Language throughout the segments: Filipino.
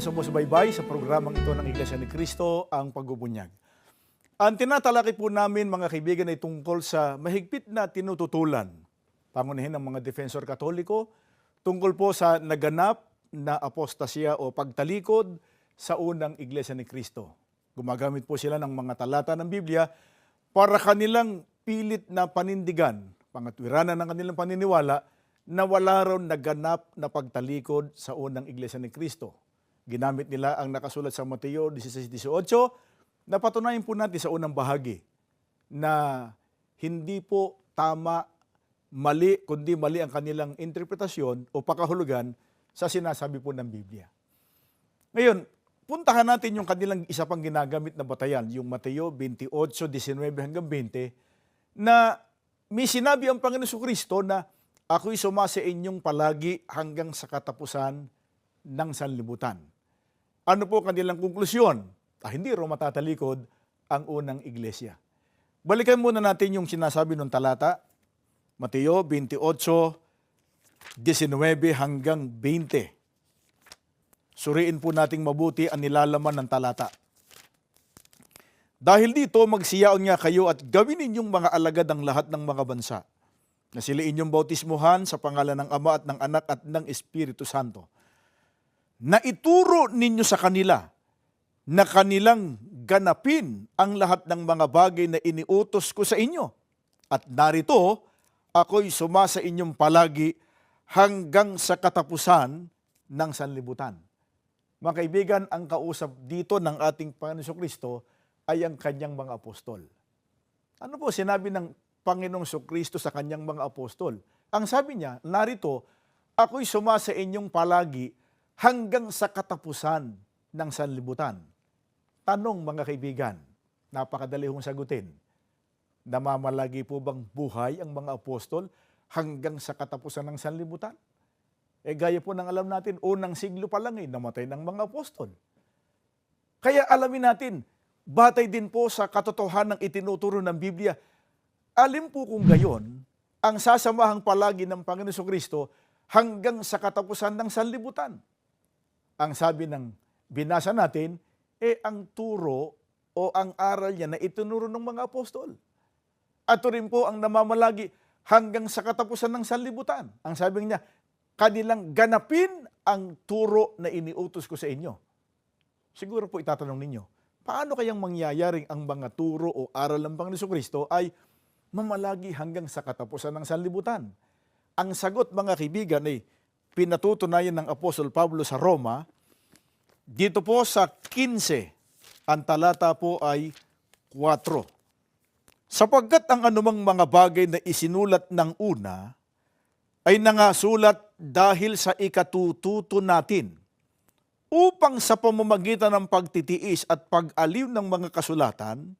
na sumusubaybay sa programang ito ng Iglesia ni Cristo, ang pagbubunyag. Ang tinatalakay po namin mga kaibigan ay tungkol sa mahigpit na tinututulan, pangunahin ng mga defensor katoliko, tungkol po sa naganap na apostasya o pagtalikod sa unang Iglesia ni Cristo. Gumagamit po sila ng mga talata ng Biblia para kanilang pilit na panindigan, pangatwiranan ng kanilang paniniwala, na wala raw naganap na pagtalikod sa unang Iglesia ni Cristo. Ginamit nila ang nakasulat sa Mateo 16.18 na patunayan po natin sa unang bahagi na hindi po tama, mali, kundi mali ang kanilang interpretasyon o pakahulugan sa sinasabi po ng Biblia. Ngayon, puntahan natin yung kanilang isa pang ginagamit na batayan, yung Mateo 28, 19 hanggang 20, na may sinabi ang Panginoon Kristo na ako'y sumasa inyong palagi hanggang sa katapusan ng sanlibutan. Ano po kanilang konklusyon? Ah, hindi raw matatalikod ang unang iglesia. Balikan muna natin yung sinasabi ng talata, Mateo 28, 19 hanggang 20. Suriin po nating mabuti ang nilalaman ng talata. Dahil dito, magsiyaon nga kayo at gawin ninyong mga alagad ang lahat ng mga bansa na sila inyong bautismuhan sa pangalan ng Ama at ng Anak at ng Espiritu Santo. Na ituro ninyo sa kanila na kanilang ganapin ang lahat ng mga bagay na iniutos ko sa inyo. At narito, ako'y sumasa inyong palagi hanggang sa katapusan ng sanlibutan. Mga kaibigan, ang kausap dito ng ating Panginoon Kristo ay ang kanyang mga apostol. Ano po sinabi ng Panginoong Kristo sa kanyang mga apostol? Ang sabi niya, narito, ako'y sumasa inyong palagi hanggang sa katapusan ng sanlibutan. Tanong mga kaibigan, napakadali hong sagutin. Namamalagi po bang buhay ang mga apostol hanggang sa katapusan ng sanlibutan? Eh gaya po ng alam natin, unang siglo pa lang eh, namatay ng mga apostol. Kaya alamin natin, batay din po sa katotohanan ng itinuturo ng Biblia, alin po kung gayon ang sasamahang palagi ng Panginoon Kristo hanggang sa katapusan ng sanlibutan. Ang sabi ng binasa natin, eh ang turo o ang aral niya na itinuro ng mga apostol. At rin po ang namamalagi hanggang sa katapusan ng sanlibutan. Ang sabi niya, kanilang ganapin ang turo na iniutos ko sa inyo. Siguro po itatanong ninyo, paano kayang mangyayaring ang mga turo o aral ng Panginoon Kristo ay mamalagi hanggang sa katapusan ng sanlibutan? Ang sagot mga kaibigan ay pinatutunayan ng Apostol Pablo sa Roma, dito po sa 15, ang talata po ay 4. Sapagkat ang anumang mga bagay na isinulat ng una ay nangasulat dahil sa ikatututo natin upang sa pamamagitan ng pagtitiis at pag-aliw ng mga kasulatan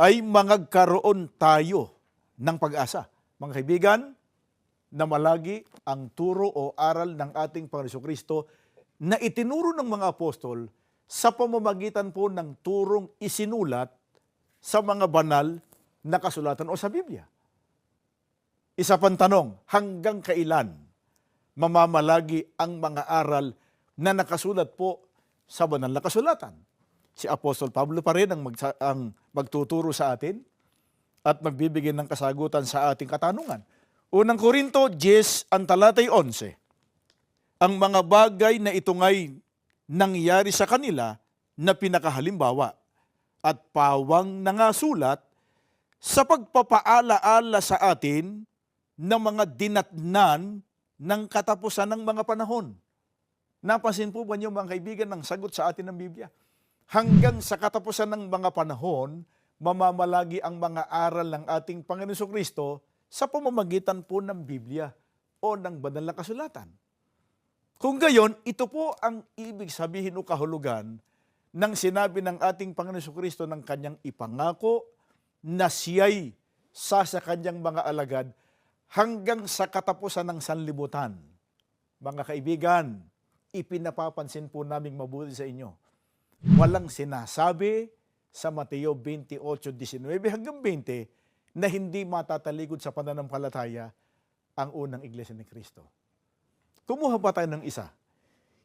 ay mangagkaroon tayo ng pag-asa. Mga kaibigan, na malagi ang turo o aral ng ating Panginoon Kristo na itinuro ng mga apostol sa pamamagitan po ng turong isinulat sa mga banal na kasulatan o sa Biblia. Isa pang tanong, hanggang kailan mamamalagi ang mga aral na nakasulat po sa banal na kasulatan? Si Apostol Pablo pa rin ang, magsa- ang magtuturo sa atin at magbibigay ng kasagutan sa ating katanungan. Unang Korinto 10, ang talatay 11. Ang mga bagay na ito ngay nangyari sa kanila na pinakahalimbawa at pawang nangasulat sa pagpapaalaala sa atin ng mga dinatnan ng katapusan ng mga panahon. Napansin po ba niyo mga kaibigan ng sagot sa atin ng Biblia? Hanggang sa katapusan ng mga panahon, mamamalagi ang mga aral ng ating Panginoon Kristo sa pamamagitan po ng Biblia o ng banal na kasulatan. Kung gayon, ito po ang ibig sabihin o kahulugan ng sinabi ng ating Panginoon Kristo ng kanyang ipangako na siya'y sa sa kanyang mga alagad hanggang sa katapusan ng sanlibutan. Mga kaibigan, ipinapapansin po naming mabuti sa inyo. Walang sinasabi sa Mateo 28:19 hanggang 20 na hindi matatalikod sa pananampalataya ang unang iglesia ni Kristo. Kumuha pa tayo ng isa.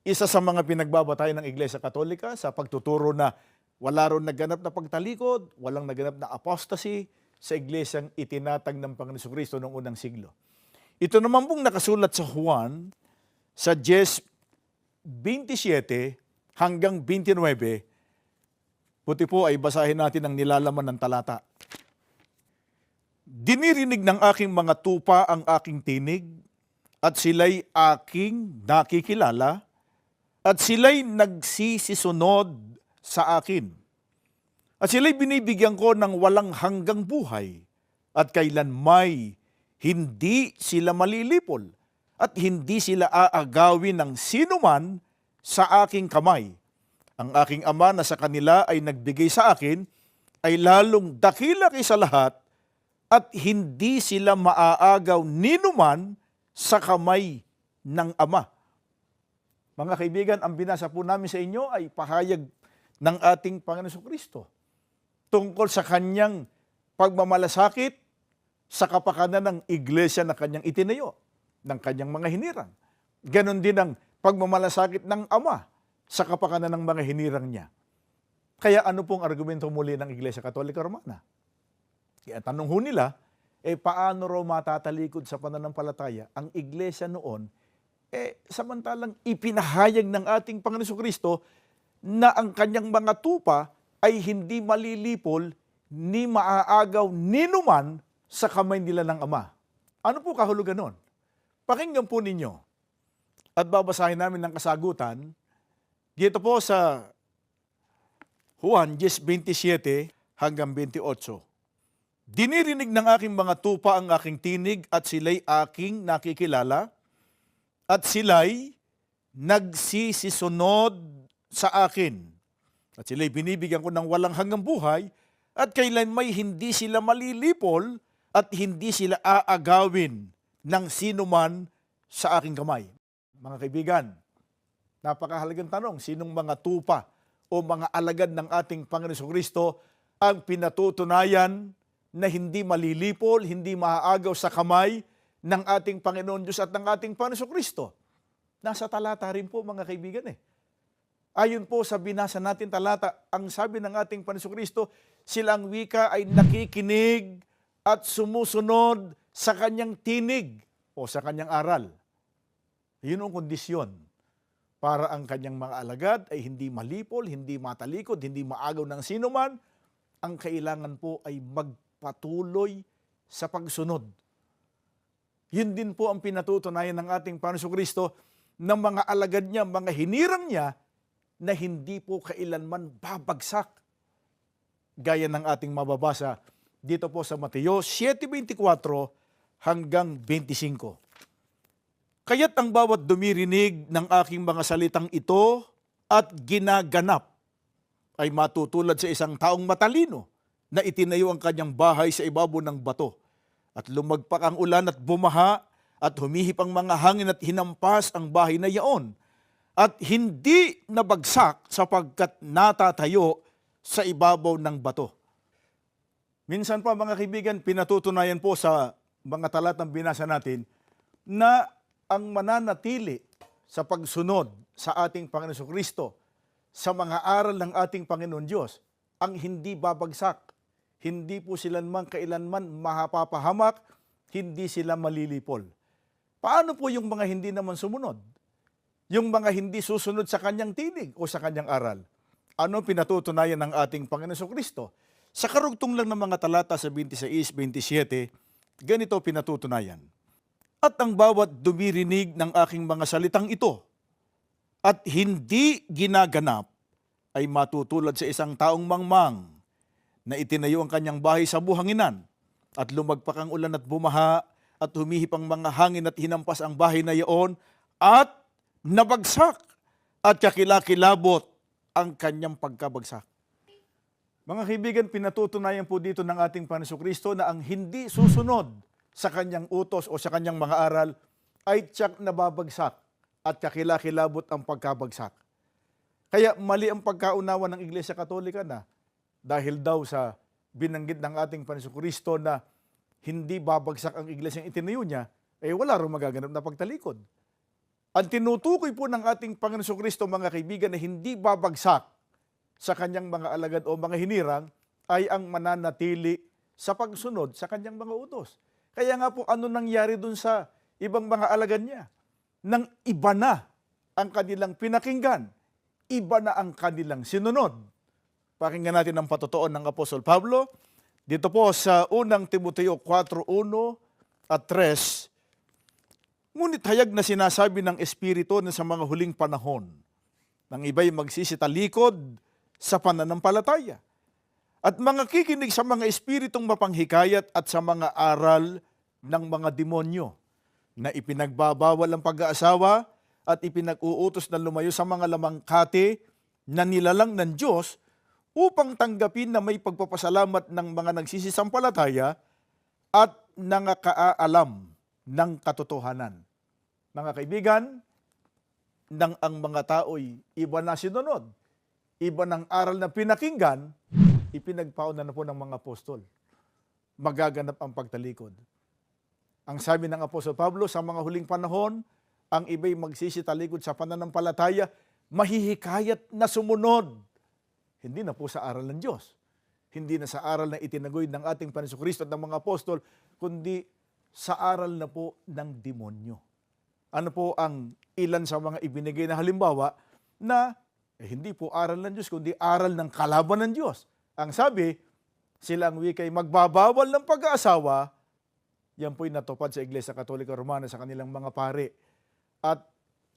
isa sa mga pinagbabatay ng Iglesia Katolika sa pagtuturo na wala ron naganap na pagtalikod, walang naganap na apostasy sa iglesyang itinatag ng Panginoon Kristo noong unang siglo. Ito naman pong nakasulat sa Juan sa 10, 27 hanggang 29, buti po ay basahin natin ang nilalaman ng talata. Dinirinig ng aking mga tupa ang aking tinig, at sila'y aking nakikilala, at sila'y nagsisisunod sa akin. At sila'y binibigyan ko ng walang hanggang buhay, at kailan may hindi sila malilipol, at hindi sila aagawin ng sinuman sa aking kamay. Ang aking ama na sa kanila ay nagbigay sa akin, ay lalong dakila kaysa lahat, at hindi sila maaagaw ninuman sa kamay ng Ama. Mga kaibigan, ang binasa po namin sa inyo ay pahayag ng ating Panginoon Kristo tungkol sa kanyang pagmamalasakit sa kapakanan ng iglesia na kanyang itinayo, ng kanyang mga hinirang. Ganon din ang pagmamalasakit ng Ama sa kapakanan ng mga hinirang niya. Kaya ano pong argumento muli ng Iglesia Katolika Romana? Kaya tanong ho nila, eh paano raw matatalikod sa pananampalataya ang iglesia noon, eh samantalang ipinahayag ng ating Panginoon Kristo na ang kanyang mga tupa ay hindi malilipol ni maaagaw ninuman sa kamay nila ng Ama. Ano po kahulugan nun? Pakinggan po ninyo at babasahin namin ng kasagutan dito po sa Juan 10.27 hanggang 28. Dinirinig ng aking mga tupa ang aking tinig at sila'y aking nakikilala at sila'y nagsisisunod sa akin. At sila'y binibigyan ko ng walang hanggang buhay at kailan may hindi sila malilipol at hindi sila aagawin ng sinuman sa aking kamay. Mga kaibigan, napakahalagang tanong, sinong mga tupa o mga alagad ng ating Panginoon Kristo ang pinatutunayan na hindi malilipol, hindi maaagaw sa kamay ng ating Panginoon Diyos at ng ating Panginoon Kristo. Nasa talata rin po mga kaibigan eh. Ayon po sa binasa natin talata, ang sabi ng ating Panginoon Kristo, silang wika ay nakikinig at sumusunod sa kanyang tinig o sa kanyang aral. Yun ang kondisyon para ang kanyang mga alagad ay hindi malipol, hindi matalikod, hindi maagaw ng sinuman. Ang kailangan po ay magpatuloy sa pagsunod. Yun din po ang pinatutunayan ng ating Panginoon Kristo ng mga alagad niya, mga hinirang niya, na hindi po kailanman babagsak. Gaya ng ating mababasa dito po sa Mateo 7.24 hanggang 25. Kaya't ang bawat dumirinig ng aking mga salitang ito at ginaganap ay matutulad sa isang taong matalino na itinayo ang kanyang bahay sa ibabaw ng bato. At lumagpak ang ulan at bumaha at humihip ang mga hangin at hinampas ang bahay na yaon. At hindi nabagsak sapagkat natatayo sa ibabaw ng bato. Minsan pa mga kaibigan, pinatutunayan po sa mga talatang binasa natin na ang mananatili sa pagsunod sa ating Panginoon Kristo sa mga aral ng ating Panginoon Diyos ang hindi babagsak. Hindi po sila man kailanman mahapapahamak, hindi sila malilipol. Paano po yung mga hindi naman sumunod? Yung mga hindi susunod sa kanyang tinig o sa kanyang aral? Ano pinatutunayan ng ating Panginoon Kristo? Sa karugtong lang ng mga talata sa 26, 27, ganito pinatutunayan. At ang bawat dumirinig ng aking mga salitang ito at hindi ginaganap ay matutulad sa isang taong mangmang na itinayo ang kanyang bahay sa buhanginan at lumagpak ang ulan at bumaha at humihip ang mga hangin at hinampas ang bahay na iyon at nabagsak at kakilakilabot ang kanyang pagkabagsak. Mga kaibigan, pinatutunayan po dito ng ating Panginoon Kristo na ang hindi susunod sa kanyang utos o sa kanyang mga aral ay tiyak nababagsak at kakilakilabot ang pagkabagsak. Kaya mali ang pagkaunawa ng Iglesia Katolika na dahil daw sa binanggit ng ating Panginoon Kristo na hindi babagsak ang iglesia itinayo niya, eh wala rin magaganap na pagtalikod. Ang tinutukoy po ng ating Panginoon Kristo, mga kaibigan, na hindi babagsak sa kanyang mga alagad o mga hinirang ay ang mananatili sa pagsunod sa kanyang mga utos. Kaya nga po, ano nangyari dun sa ibang mga alagad niya? Nang iba na ang kanilang pinakinggan, iba na ang kanilang sinunod. Pakinggan natin ang patutuon ng Apostol Pablo dito po sa unang Timoteo 4.1 at 3. Ngunit hayag na sinasabi ng Espiritu na sa mga huling panahon, ng iba'y magsisitalikod sa pananampalataya. At mga kikinig sa mga espiritong mapanghikayat at sa mga aral ng mga demonyo na ipinagbabawal ang pag-aasawa at ipinag-uutos na lumayo sa mga lamangkati na nilalang ng Diyos upang tanggapin na may pagpapasalamat ng mga nagsisisampalataya at nangakaalam ng katotohanan. Mga kaibigan, nang ang mga tao'y iba na sinunod, iba ng aral na pinakinggan, ipinagpauna na po ng mga apostol. Magaganap ang pagtalikod. Ang sabi ng Apostol Pablo, sa mga huling panahon, ang iba'y magsisitalikod sa pananampalataya, mahihikayat na sumunod. Hindi na po sa aral ng Diyos. Hindi na sa aral na itinagoy ng ating Panginoon Kristo at ng mga apostol, kundi sa aral na po ng demonyo. Ano po ang ilan sa mga ibinigay na halimbawa na eh, hindi po aral ng Diyos, kundi aral ng kalaban ng Diyos. Ang sabi, sila ang wikay magbabawal ng pag-aasawa, yan po'y natupad sa Iglesia Katolika Romana sa kanilang mga pare. At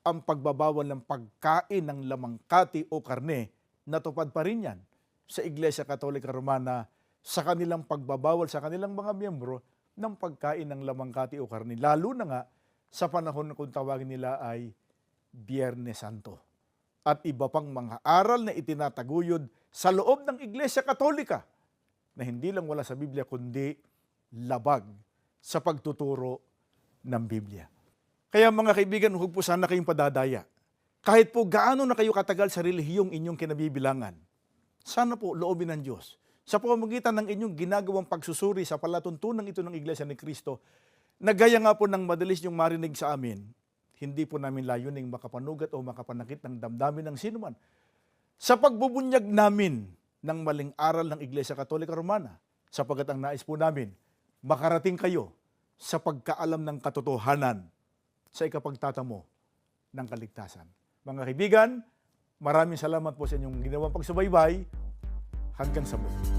ang pagbabawal ng pagkain ng lamangkati o karne, natupad pa rin yan sa Iglesia Katolika Romana sa kanilang pagbabawal sa kanilang mga miyembro ng pagkain ng lamangkati o karne. Lalo na nga sa panahon kung tawagin nila ay Biyernes Santo. At iba pang mga aral na itinataguyod sa loob ng Iglesia Katolika na hindi lang wala sa Biblia kundi labag sa pagtuturo ng Biblia. Kaya mga kaibigan, huwag po sana kayong padadaya. Kahit po gaano na kayo katagal sa relihiyong inyong kinabibilangan, sana po loobin ng Diyos. Sa pamamagitan ng inyong ginagawang pagsusuri sa palatuntunan ito ng Iglesia ni Kristo, na gaya nga po ng madalis niyong marinig sa amin, hindi po namin layuning makapanugat o makapanakit ng damdamin ng sinuman. Sa pagbubunyag namin ng maling aral ng Iglesia Katolika Romana, sapagat ang nais po namin, makarating kayo sa pagkaalam ng katotohanan sa ikapagtatamo ng kaligtasan. Mga kaibigan, maraming salamat po sa inyong ginawang pagsubaybay. Hanggang sa muli.